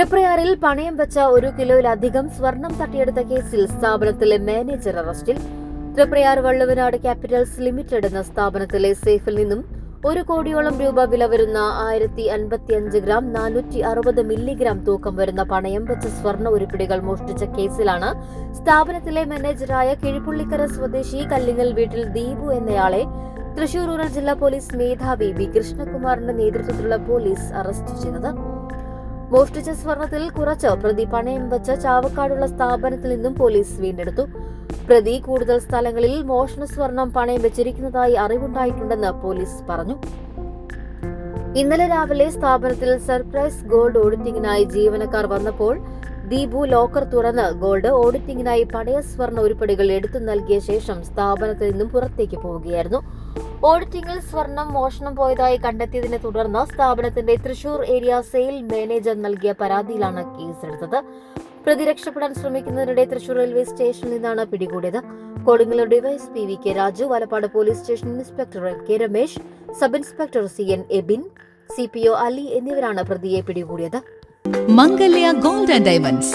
തൃപ്രയാറിൽ പണയം വെച്ച ഒരു കിലോയിലധികം സ്വർണം തട്ടിയെടുത്ത കേസിൽ സ്ഥാപനത്തിലെ മാനേജർ അറസ്റ്റിൽ. തൃപ്രയാർ വള്ളുവനാട് ക്യാപിറ്റൽസ് ലിമിറ്റഡ് എന്ന സ്ഥാപനത്തിലെ സേഫിൽ നിന്നും ഒരു കോടിയോളം രൂപ വില വരുന്ന ആയിരത്തി അൻപത്തിയഞ്ച് ഗ്രാം നാനൂറ്റി അറുപത് മില്ലിഗ്രാം തൂക്കം വരുന്ന പണയം വെച്ച സ്വർണ ഉരുപ്പിടികൾ മോഷ്ടിച്ച കേസിലാണ് സ്ഥാപനത്തിലെ മാനേജറായ കിഴിപ്പുള്ളിക്കര സ്വദേശി കല്ലിങ്ങൽ വീട്ടിൽ ദീപു എന്നയാളെ തൃശൂർ റൂറൽ ജില്ലാ പോലീസ് മേധാവി വി കൃഷ്ണകുമാറിന്റെ നേതൃത്വത്തിലുള്ള പോലീസ് അറസ്റ്റ് ചെയ്തത്. മോഷ്ടിച്ച സ്വർണത്തിൽ കുറച്ച്. പ്രതി പണയം വെച്ച ചാവക്കാടുള്ള സ്ഥാപനത്തിൽ നിന്നും പോലീസ് വീണ്ടെടുത്തു. പ്രതി കൂടുതൽ സ്ഥലങ്ങളിൽ മോഷണ സ്വർണം പണയം വെച്ചിരിക്കുന്നതായി അറിവുണ്ടായിട്ടുണ്ടെന്ന് പോലീസ് പറഞ്ഞു. ഇന്നലെ രാവിലെ സ്ഥാപനത്തിൽ സർപ്രൈസ് ഗോൾഡ് ഓഡിറ്റിംഗിനായി ജീവനക്കാർ വന്നപ്പോൾ ദീപു ലോക്കർ തുറന്ന് ഗോൾഡ് ഓഡിറ്റിംഗിനായി പഴയ സ്വർണ ഉരുപ്പടികൾ എടുത്തു നൽകിയ ശേഷം സ്ഥാപനത്തിൽ നിന്നും പുറത്തേക്ക് പോവുകയായിരുന്നു. ഓഡിറ്റിംഗിൽ സ്വർണം മോഷണം പോയതായി കണ്ടെത്തിയതിനെ തുടർന്ന് സ്ഥാപനത്തിന്റെ തൃശൂർ ഏരിയ സെയിൽ മാനേജർ നൽകിയ പരാതിയിലാണ് കേസെടുത്തത്. പ്രതി രക്ഷപ്പെടാൻ ശ്രമിക്കുന്നതിനിടെ തൃശൂർ റെയിൽവേ സ്റ്റേഷനിൽ നിന്നാണ് പിടികൂടിയത്. Kodungallur DYSP V K Raju Valappad police station inspector K Ramesh sub inspector C N Abin C P O Ali എന്നിവരാണ് പ്രതിയെ പിടികൂടിയത്. Mangalya gold and diamonds.